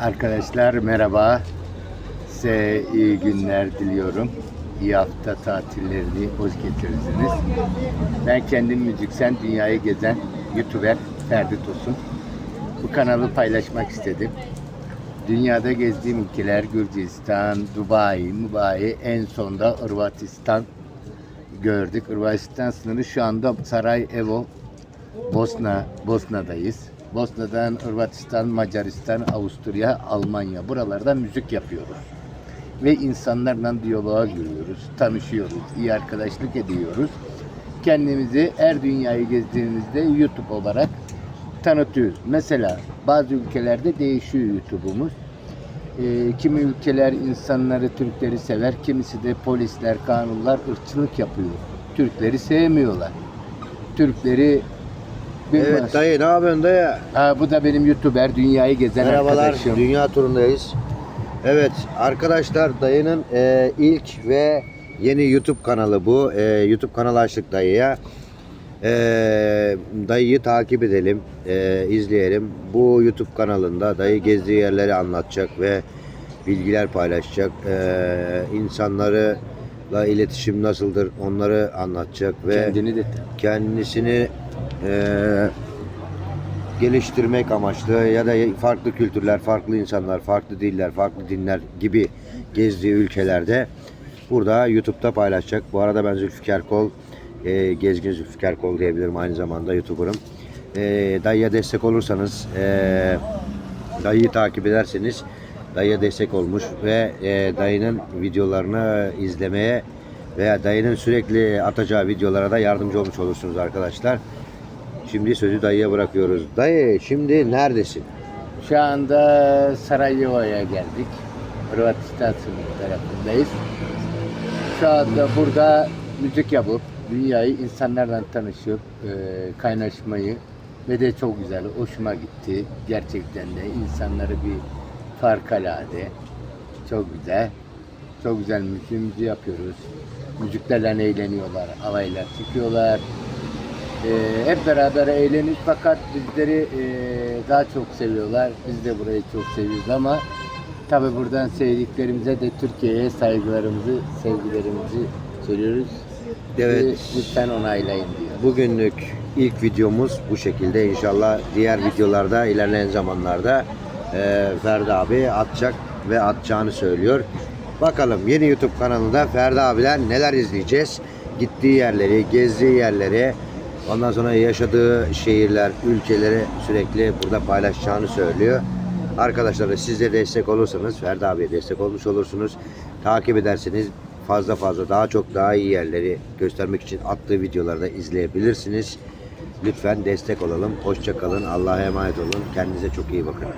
Arkadaşlar merhaba. Size iyi günler diliyorum. İyi hafta tatillerini hoş getirdiniz. Ben kendim müziksen dünyayı gezen YouTuber Ferdi Tosun. Bu kanalı paylaşmak istedim. Dünyada gezdiğim ülkeler Gürcistan, Dubai, Mubai, en sonda Hırvatistan gördük. Hırvatistan sınırı şu anda Sarajevo, Bosna, Bosna'dayız. Bosna'dan Hırvatistan, Macaristan, Avusturya, Almanya buralarda müzik yapıyoruz. Ve insanlarla diyaloğa giriyoruz, tanışıyoruz, iyi arkadaşlık ediyoruz. Kendimizi her dünyayı gezdiğimizde YouTube olarak tanıtıyoruz. Mesela bazı ülkelerde değişiyor YouTube'umuz. Ee, kimi ülkeler insanları, Türkleri sever, kimisi de polisler, kanunlar ırkçılık yapıyor. Türkleri sevmiyorlar. Türkleri bilmez. Evet dayı ne yapıyorsun dayı? Ha, bu da benim YouTuber, dünyayı gezen Merhabalar arkadaşım. dünya turundayız. Evet arkadaşlar dayının e, ilk ve yeni YouTube kanalı bu. E, YouTube kanalı açtık dayıya. E, dayıyı takip edelim, e, izleyelim. Bu YouTube kanalında dayı gezdiği yerleri anlatacak ve bilgiler paylaşacak. E, insanlarla iletişim nasıldır onları anlatacak ve Kendini de kendisini eee, geliştirmek amaçlı ya da farklı kültürler, farklı insanlar, farklı diller, farklı dinler gibi gezdiği ülkelerde burada YouTube'da paylaşacak. Bu arada ben Zülfikar Kol, eee, Gezgin Zülfikar Kol diyebilirim aynı zamanda YouTuber'ım. Eee dayıya destek olursanız, eee dayıyı takip ederseniz dayıya destek olmuş ve eee, dayının videolarını izlemeye veya dayının sürekli atacağı videolara da yardımcı olmuş olursunuz arkadaşlar. Şimdi sözü dayıya bırakıyoruz. Dayı şimdi neredesin? Şu anda Sarajevo'ya geldik. Hırvatistan sınırı tarafındayız. Şu anda burada müzik yapıp dünyayı insanlarla tanışıp e, kaynaşmayı ve de çok güzel, hoşuma gitti. Gerçekten de insanları bir farikalade, çok güzel. Çok güzel müziğimizi yapıyoruz. Müziklerle eğleniyorlar, alaylar çıkıyorlar. Ee, hep beraber eğlenip fakat bizleri e, daha çok seviyorlar. Biz de burayı çok seviyoruz ama tabi buradan sevdiklerimize de Türkiye'ye saygılarımızı, sevgilerimizi söylüyoruz. Evet. Bizi Lütfen onaylayın diyor. Bugünlük ilk videomuz bu şekilde. İnşallah diğer videolarda ilerleyen zamanlarda eee Ferdi abi atacak ve atacağını söylüyor. Bakalım yeni YouTube kanalında Ferdi abiler neler izleyeceğiz? Gittiği yerleri, gezdiği yerleri, ondan sonra yaşadığı şehirler, ülkeleri sürekli burada paylaşacağını söylüyor. Arkadaşlar da siz de destek olursanız Ferdi abiye destek olmuş olursunuz. Takip ederseniz fazla fazla daha çok daha iyi yerleri göstermek için attığı videoları da izleyebilirsiniz. Lütfen destek olalım. Hoşça kalın. Allah'a emanet olun. Kendinize çok iyi bakın.